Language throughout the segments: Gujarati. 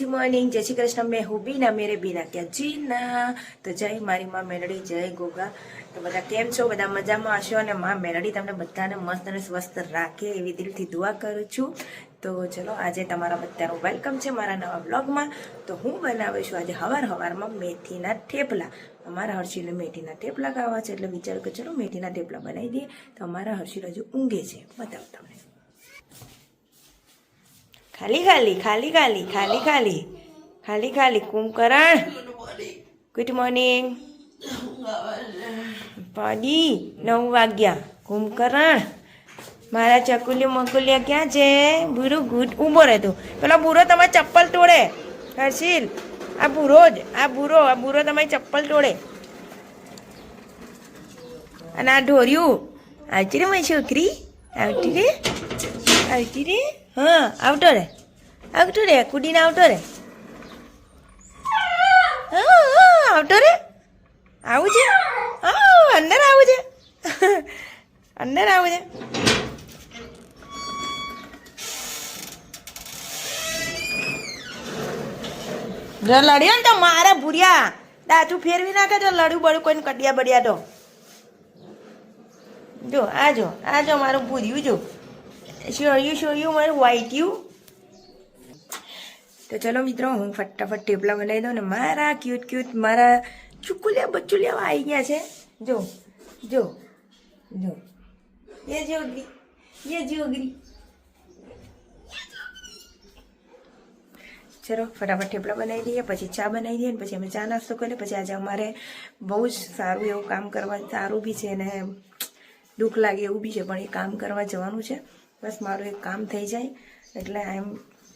Good morning. જય શ્રી કૃષ્ણ. મેં હું બીના, મેરે બીના. ક્યાં જીના? તો જય મારી માં મેલડી, જય ગોગા. તો બધા કેમ છો? બધા મજામાં હશો? અને માં મેલડી તમને બધાને મસ્ત અને સ્વસ્થ રાખે એવી દિલથી દુઆ કરું છું. તો ચલો, આજે તમારા બધાનું વેલકમ છે મારા નવા બ્લોગમાં તો હું બનાવું છું આજે હવાર હવારમાં મેથીના થેપલા. અમારા હર્ષિલે મેથીના થેપલા ખાવા છે એટલે વિચાર કે ચલો મેથીના થેપલા બનાવી દઈએ. તો અમારા હર્ષિલ હજુ ઊંઘે છે. બતાવો તમને. ખાલી ખાલી ખાલી ખાલી ખાલી ખાલી ખાલી ખાલી, કુંભકરણ. ગુડ મોર્નિંગ પાડી, નવ વાગ્યા, કુંભકરણ. મારા ચકુલિયું મકુલિયા ક્યાં છે? બુરો ગુડ ઊભો રહેતો. પેલો બુરો તમારી ચપ્પલ તોડે. હર્ષિલ, આ બુરો જ, આ બુરો આ બુરો તમારી ચપ્પલ તોડે. અને આ ઢોર્યું. આવતી રે મારી છોકરી? આવતી રે? આવતી રે? હા, આવતો રે. આવતો રે, કુડીને આવતો રે. હા આવતો રે. આવું છે? હા, અંદર આવું છે. અંદર આવું છે. લડ્યો ને તો મારે ભૂર્યા. દાચું ફેરવી નાખે તો લડ્યું બળ્યું કોઈને કડિયા બડિયા તો. જો, આ જો આ જો મારું ભૂર્યું જો. શોર્યું યુ મારું યુ તો ચલો મિત્રો, હું ફટાફટ ટેપલા બનાવી દઉં ને મારા ક્યુટ ક્યુટ મારા ચુકુલિયા બચુલિયા આવી ગયા છે. જો જો જો. એ જોગરી એ જોગરી ચલો, ફટાફટ ઠેપલા બનાવી દઈએ, પછી ચા બનાવી દઈએ પછી અમે ચા નાસ્તો કરીએ, પછી આજે અમારે બહુ જ સારું એવું કામ કરવા, સારું બી છે અને દુઃખ લાગે એવું બી છે, પણ એ કામ કરવા જવાનું છે. બસ મારું એક કામ થઈ જાય એટલે આઈ એમ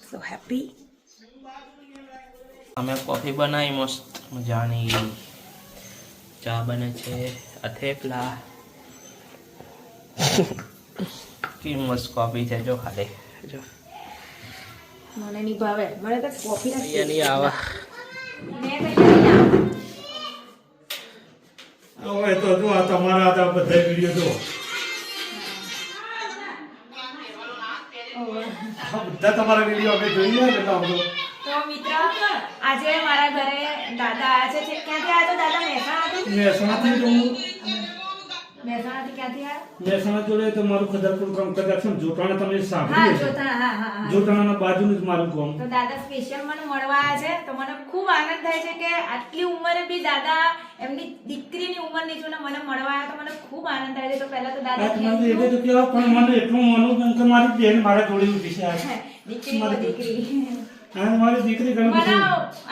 સો હેપી અમે કોફી બનાવી મસ્ત મજાની ચા બને છે અથેપલા કી મસ્ત કોફી છે જો ખાલી જો. મને નહીં ભાવે. મને તો કોફી નથી. નહીં આવે. હવે તો જો આ તમારા હતા બધા વીડિયો જો બધા તમારા વીડિયો અમે જોઈએ ને એટલે તો. મિત્ર આજે મારા ઘરે દાદા આવ્યા છે. ક્યાંથી આવ્યા છો? દાદા મહેસાણાથી મહેસાણાથી તો હું. મહેસાણાથી ક્યાંથી આવ્યા? મહેસાણા જોડે તો મારું ખદરપુર ગામ કદાચ જોટાણા તમે સાંભળ્યું છે જોતા હા હા હા. જોટાણાના બાજુનું જ મારું ગામ. તો દાદા સ્પેશિયલ મને મળવા આવ્યા છે તો મને ખૂબ આનંદ થાય છે કે આટલી ઉંમરે બી દાદા એમની દીકરીની ઉંમરની છું ને મને મળવા આવ્યા તો મને ખૂબ આનંદ થાય છે. તો પહેલા તો દાદા એટલે તો કહેવાય પણ મને એટલું માનું કે મારી બેન મારા જોડે ઊભી છે. દીકરી દીકરી. આ મારી દીકરી ગણપતિ. મને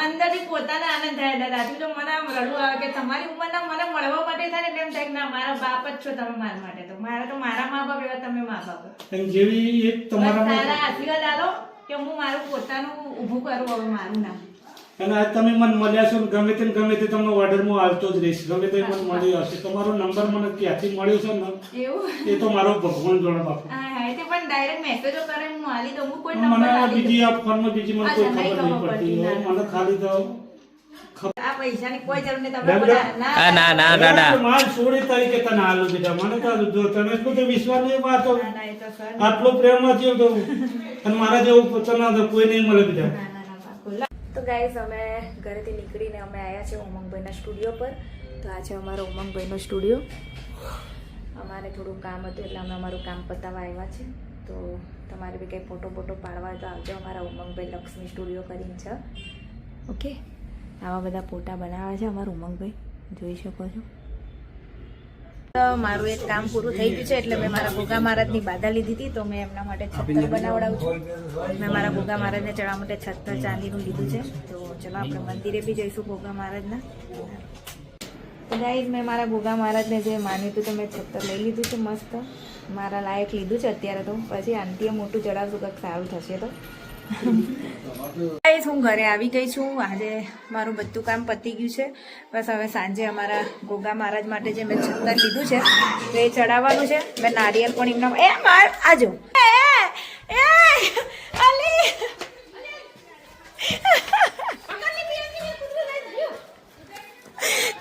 અંદરથી પોતાને આનંદ થાય દાદાથી તો મને આમ રડવું આવે કે તમારી ઉંમરના મને મળવા માટે થાય એટલે એમ થાય કે ના મારા બાપ જ છો તમે મારા માટે. તો મારા તો મારા મા બાપ એવા તમે મા બાપ. અને જેવી એક તમારા તારા આશીર્વાદ આલો કે હું મારું પોતાનું ઊભું કરું હવે મારું નામ. અને આજ તમે મને મળ્યા છો ને ગમે તે ગમે તે તમને ઓર્ડર હું આવતો જ રહીશ. ગમે તે મને મળ્યો હશે. તમારો નંબર મને ક્યાંથી મળ્યો છે ને એવું? એ તો મારો ભગવાન જોડે બાપુ. પણ ડાયરેક્ટ મેસેજો કરે હું આલી દઉં કોઈ નંબર મને બીજી આ ફોનમાં બીજી મને કોઈ ખબર નહીં પડતી. મને ખાલી તો. આ પૈસાની કોઈ જરૂર નહીં તમે ના, બધા ના. ના ના માર છોડી તરીકે તને આલુ બેટા. મને તો જો તને એટલું તો વિશ્વાસ નહીં વાતો ના, ના, એ તો સર. આટલો પ્રેમ નથી તો અને મારા જેવું પોતાના કોઈ નહીં મળે બેટા. ના, ના, ના, પાક્કું. તો ગાઈઝ અમે ઘરેથી નીકળીને અમે આવ્યા છે ઉમંગભાઈના સ્ટુડિયો પર. તો આ છે અમારો ઉમંગભાઈનો સ્ટુડિયો અમારે થોડું કામ હતું એટલે અમે અમારું કામ પતાવવા આવ્યા છે તો તમારે બી કંઈ ફોટો ફોટો પાડવા તો આવજો. અમારા ઉમંગભાઈ લક્ષ્મી સ્ટુડિયો કરીને છે. ઓકે? આવા બધા ફોટા બનાવ્યા છે અમારા ઉમંગભાઈ. જોઈ શકો છો. તો મારું એક કામ પૂરું થઈ ગયું છે એટલે મેં મારા ભોગા મહારાજની બાધા લીધી હતી તો મેં એમના માટે છત્તર બનાવડાવું છું. મેં મારા ભોગા મહારાજને ચડવા માટે છત્તર ચાંદીનું લીધું છે. તો ચલો આપણે મંદિરે બી જઈશું ભોગા મહારાજના. ગાઈઝ મેં મારા ભોગા મહારાજને જે માન્યું હતું તો મેં છત્તર લઈ લીધું છે મસ્ત. મારા લાયક લીધું છે અત્યારે તો. પછી આંટીએ મોટું ચડાવશું, કંઈક સારું થશે તો. ગાઈઝ હું ઘરે આવી ગઈ છું. આજે મારું બધું કામ પતી ગયું છે. બસ હવે સાંજે અમારા ગોગા મહારાજ માટે જે મેં છત્તર લીધું છે, તો એ ચડાવવાનું છે. મેં નારિયેલ પણ એમના એ માર આજો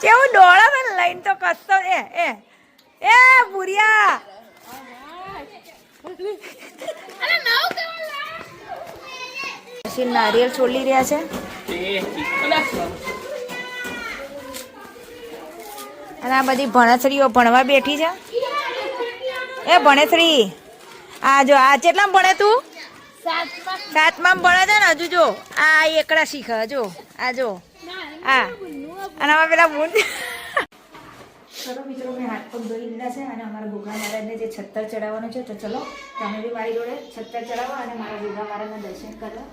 કેવું ડોળા લઈને તો કસ્તો એ એ એ ભૂરિયા હર્ષિલ નારિયેલ છોલી રહ્યા છે. અને આ બધી ભણેસરીઓ ભણવા બેઠી છે. એ ભણેસરી આ જો, આ કેટલામાં ભણે તું? સાતમાં ભણે છે ને હજુ જો. આ એકડા શીખે, જો, આ જો. આ. અને પેલા બુન ચલો મિત્રો મેં હાથ પગ ધોઈ લીધા છે અને અમારા ગોગા મહારાજને જે છત્તર ચડાવવાનું છે તો ચલો તમે બી મારી જોડે છત્તર ચડાવો અને મારા ગોગા મહારાજના દર્શન કરો.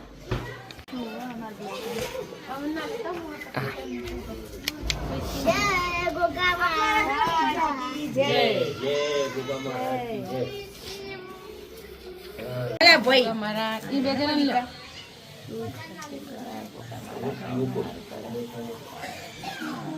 હું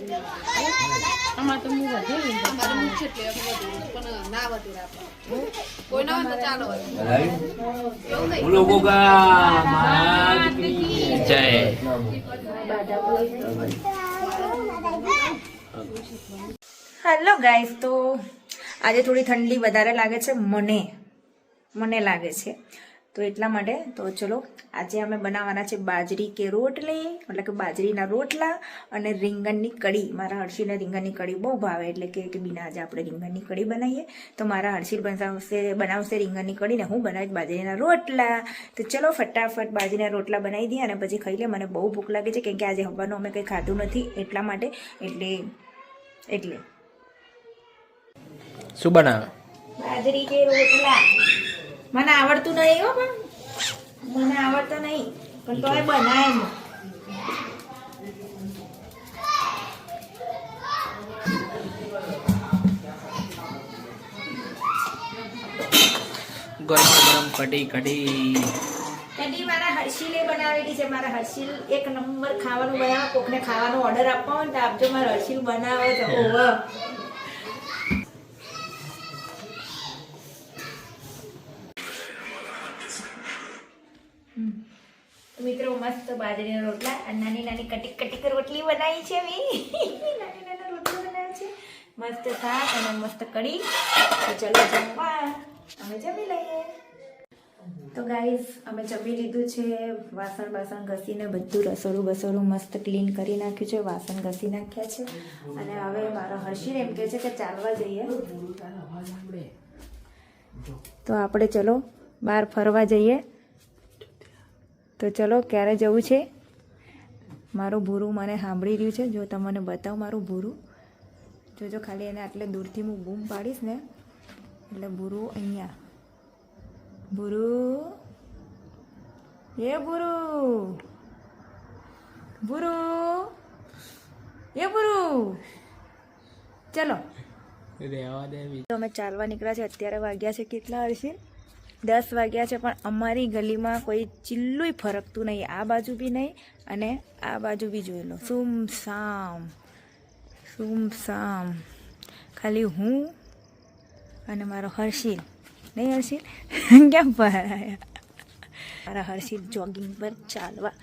અમારે તો હું વધે અમારે હું છે એટલે પણ ના વધે કોઈ ના હોય ચાલો એવું બોલો ગોગા મહારાજ કી જય. હેલો ગાઈસ તો આજે થોડી ઠંડી વધારે લાગે છે મને. મને લાગે છે. તો એટલા માટે તો ચલો આજે અમે બનાવવાના છે બાજરી કે રોટલી એટલે કે બાજરીના રોટલા અને રીંગણની કઢી. મારા હર્ષિને રીંગણની કઢી બહુ ભાવે એટલે કે કે બીના આજે આપણે રીંગણની કઢી બનાવીએ. તો મારા હર્ષિલ બનાવશે બનાવશે રીંગણની કઢી ને હું બનાવીશ બાજરીના રોટલા. તો ચલો ફટાફટ બાજરીના રોટલા બનાવી દઈએ અને પછી ખાઈ લે. મને બહુ ભૂખ લાગે છે કેમ કે આજે હવાનું અમે કંઈ ખાધું નથી એટલા માટે એટલે એટલે. શું બનાવે? બાજરી કે રોટલા. મને આવડતું નહીં હો પણ. મને આવડતો નહીં. પણ તોય બનાય એમ. ગરમ ગરમ કઢી કઢી. કઢી મારા હર્ષિલે બનાવેલી છે. મારા હર્ષિલ એક નંબર ખાવાનું બનાવે. કોકને ખાવાનો ઓર્ડર આપવા હોય ને તો આપજો. મારા હર્ષિલ બનાવે તો ઓવ મિત્રો મસ્ત બાજરીના રોટલા નાની નાની કટીક કટીક રોટલી બનાવી છે મેં નાની નાના રોટલા બનાવ્યા છે. મસ્ત શાક અને મસ્ત કઢી. તો ચલો જમવા. અમે જમી લઈએ. તો ગાઈઝ અમે જમી લીધું છે. વાસણ બાસણ ઘસીને બધું રસોડું બસોડું મસ્ત ક્લીન કરી નાખ્યું છે. વાસણ ઘસી નાખ્યા છે. અને હવે મારો હર્ષિર એમ કહે છે કે ચાલવા જઈએ. તો આપણે ચલો બહાર ફરવા જઈએ. તો ચલો ક્યારે જવું છે? મારું ભૂરું મને સાંભળી રહ્યું છે. જો તમને બતાવું મારું ભૂરું. જોજો ખાલી એને આટલે દૂરથી હું બૂમ પાડીશ ને એટલે ભૂરું અહીંયા. ભૂરું. એ ભૂરું. ભૂરું. એ ભૂરું. ચલો. તો અમે ચાલવા નીકળ્યા છે. અત્યારે વાગ્યા છે કેટલા હશે દસ વાગ્યા છે પણ અમારી ગલીમાં કોઈ ચિલ્લુંય ફરકતું નહીં આ બાજુ બી નહીં અને આ બાજુ બી જોઈ લો સુમસામ સુમસામ ખાલી હું અને મારો હર્ષિલ નહીં હર્ષિલ ક્યાં ભરાયા મારા હર્ષિલ જોગિંગ પર ચાલવા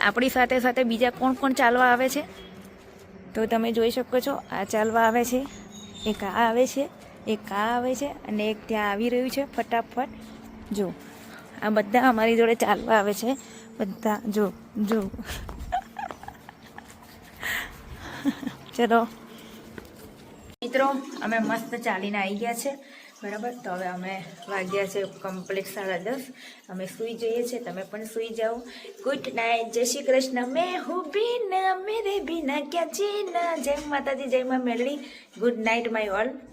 આપણી સાથે સાથે બીજા કોણ કોણ ચાલવા આવે છે તો તમે જોઈ શકો છો, આ ચાલવા આવે છે, એક આ આવે છે, એક આ આવે છે અને એક ત્યાં આવી રહ્યું છે ફટાફટ. જો, આ બધા અમારી જોડે ચાલવા આવે છે, બધા, જો જો. ચલો. મિત્રો, અમે મસ્ત ચાલીને આવી ગયા છે. બરાબર, તો હવે અમે વાગ્યા છે કમ્પ્લીટ સાડા દસ. અમે સૂઈ જઈએ છીએ, તમે પણ સૂઈ જાઓ. ગુડ નાઇટ જય શ્રી કૃષ્ણ. મેં હું બીના મેરે બીના ક્યાં જીના? જય માતાજી, જય માં મેળવી ગુડ નાઇટ માય ઓલ